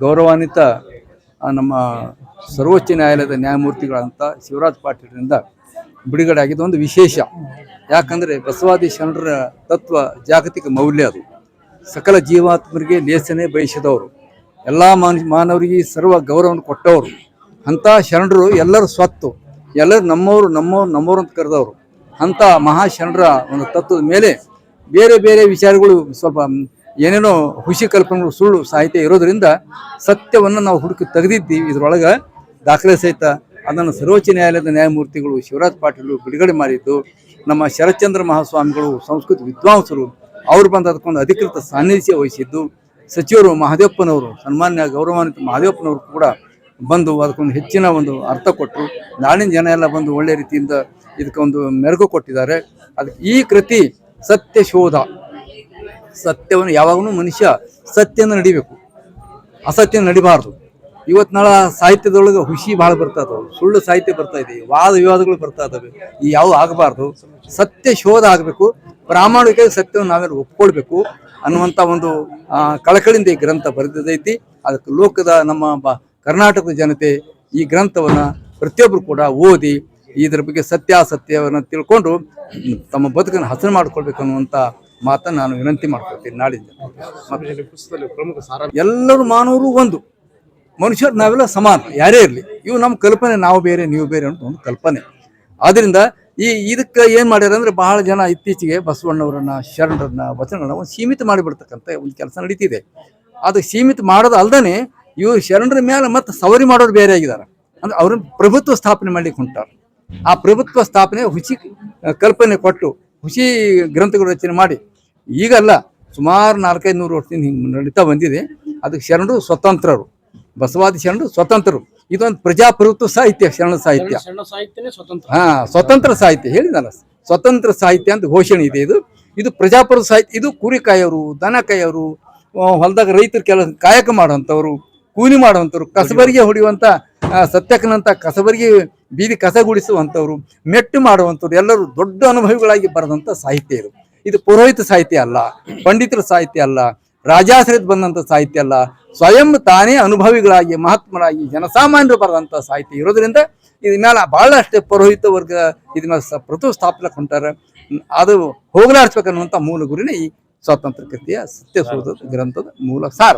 ಗೌರವಾನ್ವಿತ ನಮ್ಮ ಸರ್ವೋಚ್ಚ ನ್ಯಾಯಾಲಯದ ನ್ಯಾಯಮೂರ್ತಿಗಳಂತ ಶಿವರಾಜ್ ಪಾಟೀಲ್ರಿಂದ ಬಿಡುಗಡೆ ಆಗಿದ್ದು ಒಂದು ವಿಶೇಷ. ಯಾಕಂದರೆ ಬಸವಾದಿ ಶರಣರ ತತ್ವ ಜಾಗತಿಕ ಮೌಲ್ಯ ಅದು. ಸಕಲ ಜೀವಾತ್ಮರಿಗೆ ಲೇಸನೆ ಬಯಸಿದವರು. ಎಲ್ಲ ಮಾನ, ಮಾನವರಿಗೆ ಸರ್ವ ಗೌರವವನ್ನು ಕೊಟ್ಟವರು. ಅಂಥ ಶರಣರು ಎಲ್ಲರ ಸ್ವತ್ತು. ಎಲ್ಲರೂ ನಮ್ಮವರು, ನಮ್ಮವ್ರು, ನಮ್ಮವರು ಅಂತ ಕರೆದವರು. ಅಂಥ ಮಹಾಶರಣರ ಒಂದು ತತ್ವದ ಮೇಲೆ ಬೇರೆ ಬೇರೆ ವಿಚಾರಗಳು ಸ್ವಲ್ಪ ಏನೇನೋ ಹುಸಿ ಕಲ್ಪನೆಗಳು ಸುಳ್ಳು ಸಾಹಿತ್ಯ ಇರೋದ್ರಿಂದ ಸತ್ಯವನ್ನು ನಾವು ಹುಡುಕಿ ತೆಗೆದಿದ್ದೀವಿ ಇದರೊಳಗೆ ದಾಖಲೆ ಸಹಿತ ಅದನ್ನು ಸರ್ವೋಚ್ಚ ನ್ಯಾಯಾಲಯದ ನ್ಯಾಯಮೂರ್ತಿಗಳು ಶಿವರಾಜ್ ಪಾಟೀಲ್ ಬಿಡುಗಡೆ ಮಾಡಿದ್ದು, ನಮ್ಮ ಶರತ್ಚಂದ್ರ ಮಹಾಸ್ವಾಮಿಗಳು ಸಂಸ್ಕೃತ ವಿದ್ವಾಂಸರು, ಅವರು ಬಂದು ಅದಕ್ಕೊಂದು ಅಧಿಕೃತ ಸಾನ್ನಿಧ್ಯ ವಹಿಸಿದ್ದು, ಸಚಿವರು ಮಹದೇವಪ್ಪನವರು, ಸನ್ಮಾನ್ಯ ಗೌರವಾನ್ವಿತ ಮಹದೇವಪ್ಪನವರು ಕೂಡ ಬಂದು ಅದಕ್ಕೊಂದು ಹೆಚ್ಚಿನ ಒಂದು ಅರ್ಥ ಕೊಟ್ಟರು. ನಾಡಿನ ಜನ ಎಲ್ಲ ಬಂದು ಒಳ್ಳೆ ರೀತಿಯಿಂದ ಇದಕ್ಕೊಂದು ಮೆರುಗು ಕೊಟ್ಟಿದ್ದಾರೆ. ಅದಕ್ಕೆ ಈ ಕೃತಿ ಸತ್ಯ ಶೋಧ ಸತ್ಯವನ್ನು ಯಾವಾಗಲೂ ಮನುಷ್ಯ ಸತ್ಯನ ನಡಿಬೇಕು. ಅಸತ್ಯ ನಡಿಬಾರ್ದು. ಇವತ್ತು ನಾಳ ಸಾಹಿತ್ಯದೊಳಗೆ ಹುಷಿ ಭಾಳ ಬರ್ತಾ ಇದಾವೆ. ಸುಳ್ಳು ಸಾಹಿತ್ಯ ಬರ್ತಾ ಇದೆ. ವಾದ ವಿವಾದಗಳು ಬರ್ತಾ ಇದ್ದಾವೆ ಈ ಯಾವ ಆಗಬಾರ್ದು. ಸತ್ಯ ಶೋಧ ಆಗಬೇಕು. ಪ್ರಾಮಾಣಿಕ ಸತ್ಯವನ್ನು ನಾವೆಲ್ಲ ಒಪ್ಕೊಳ್ಬೇಕು ಅನ್ನುವಂಥ ಒಂದು ಕಳಕಳಿಂದ ಈ ಗ್ರಂಥ ಬರೆದಿದ್ದೈತಿ. ಅದಕ್ಕೆ ಲೋಕದ ನಮ್ಮ ಕರ್ನಾಟಕದ ಜನತೆ ಈ ಗ್ರಂಥವನ್ನು ಪ್ರತಿಯೊಬ್ಬರು ಕೂಡ ಓದಿ, ಇದರ ಬಗ್ಗೆ ಸತ್ಯಾಸತ್ಯವನ್ನು ತಿಳ್ಕೊಂಡು ತಮ್ಮ ಬದುಕನ್ನು ಹಸನು ಮಾಡ್ಕೊಳ್ಬೇಕು ಅನ್ನುವಂಥ ಮಾತನ್ನು ನಾನು ವಿನಂತಿ ಮಾಡ್ಕೊಳ್ತೀನಿ ನಾಳಿಂದ. ಎಲ್ಲರೂ ಮಾನವರು ಒಂದು. ಮನುಷ್ಯರು ನಾವೆಲ್ಲ ಸಮಾನ ಯಾರೇ ಇರಲಿ. ಇವು ನಮ್ಮ ಕಲ್ಪನೆ ನಾವು ಬೇರೆ ನೀವು ಬೇರೆ ಅಂತ ಒಂದು ಕಲ್ಪನೆ. ಆದ್ರಿಂದ ಈ ಇದಕ್ಕೆ ಏನು ಮಾಡ್ಯಾರ ಅಂದ್ರೆ ಬಹಳ ಜನ ಇತ್ತೀಚೆಗೆ ಬಸವಣ್ಣವರನ್ನ ಶರಣರನ್ನ ವಚನಗಳನ್ನ ಒಂದು ಸೀಮಿತ ಮಾಡಿಬಿಡ್ತಕ್ಕಂಥ ಒಂದು ಕೆಲಸ ನಡೀತಿದೆ. ಅದು ಸೀಮಿತ ಮಾಡೋದು ಅಲ್ದೇ ಇವರು ಶರಣರ ಮೇಲೆ ಮತ್ತೆ ಸವರಿ ಮಾಡೋರು ಬೇರೆ ಆಗಿದ್ದಾರೆ ಅಂದ್ರೆ ಅವ್ರನ್ನ ಪ್ರಭುತ್ವ ಸ್ಥಾಪನೆ ಮಾಡ್ಲಿಕ್ಕೆ ಹೊಂಟಾರ. ಆ ಪ್ರಭುತ್ವ ಸ್ಥಾಪನೆ ಹುಚಿ ಕಲ್ಪನೆ ಕೊಟ್ಟು ಹುಸಿ ಗ್ರಂಥಗಳು ರಚನೆ ಮಾಡಿ ಈಗಲ್ಲ ಸುಮಾರು ನಾಲ್ಕೈದು ನೂರು ವರ್ಷದಿಂದ ಹಿಂಗೆ ನಡೀತಾ ಬಂದಿದೆ. ಅದಕ್ಕೆ ಶರಣರು ಸ್ವತಂತ್ರರು. ಬಸವಾದಿ ಶರಣರು ಸ್ವತಂತ್ರರು. ಇದೊಂದು ಪ್ರಜಾಪ್ರಭುತ್ವ ಸಾಹಿತ್ಯ ಶರಣ ಸಾಹಿತ್ಯ. ಸ್ವತಂತ್ರ. ಹಾ ಸ್ವತಂತ್ರ ಸಾಹಿತ್ಯ. ಹೇಳಿದಲ್ಲ ಸ್ವತಂತ್ರ ಸಾಹಿತ್ಯ ಅಂತ ಘೋಷಣೆ ಇದೆ ಇದು. ಇದು ಪ್ರಜಾಪ್ರಭುತ್ವ ಸಾಹಿತ್ಯ. ಇದು ಕುರಿ ಕಾಯೋರು ದನ ಕಾಯೋರು ಆ, ಹೊಲದಾಗ ರೈತರು ಕೆಲಸ ಕಾಯಕ ಮಾಡುವಂಥವ್ರು ಕೂಲಿ ಮಾಡುವಂಥವ್ರು ಕಸಬರಿಗೆ ಹೊಡೆಯುವಂಥ ಸತ್ಯಕ್ಕನಂಥ ಸತ್ಯಕ್ಕನಂತ ಕಸಬರಿಗೆ ಬೀದಿ ಕಸಗುಡಿಸುವಂಥವ್ರು, ಮೆಟ್ಟು ಮಾಡುವಂಥವ್ರು ಎಲ್ಲರೂ ದೊಡ್ಡ ಅನುಭವಿಗಳಾಗಿ ಬರೆದಂಥ ಸಾಹಿತ್ಯ ಇದು. ಇದು ಪುರೋಹಿತ ಸಾಹಿತ್ಯ ಅಲ್ಲ, ಪಂಡಿತರ ಸಾಹಿತ್ಯ ಅಲ್ಲ ರಾಜಾಶ್ರಯದ ಬಂದಂಥ ಸಾಹಿತ್ಯ ಅಲ್ಲ, ಸ್ವಯಂ ತಾನೇ ಅನುಭವಿಗಳಾಗಿ, ಮಹಾತ್ಮರಾಗಿ, ಜನಸಾಮಾನ್ಯರು ಬರೆದಂಥ ಸಾಹಿತ್ಯ ಇರೋದ್ರಿಂದ ಇದ್ರ ಮೇಲೆ ಭಾಳಷ್ಟು ಪುರೋಹಿತ ವರ್ಗ ಇದನ್ನ ಸ ಪ್ರತು ಸ್ಥಾಪನೆ ಹೊಂಟಾರ ಅದು ಹೋಗಲಾಡಿಸ್ಬೇಕನ್ನುವಂಥ ಮೂಲ ಗುರಿನೇ ಈ ಸ್ವಾತಂತ್ರ್ಯ ಕೃತಿಯ ಸತ್ಯಶೋಧದ ಗ್ರಂಥದ ಮೂಲ ಸಾರ.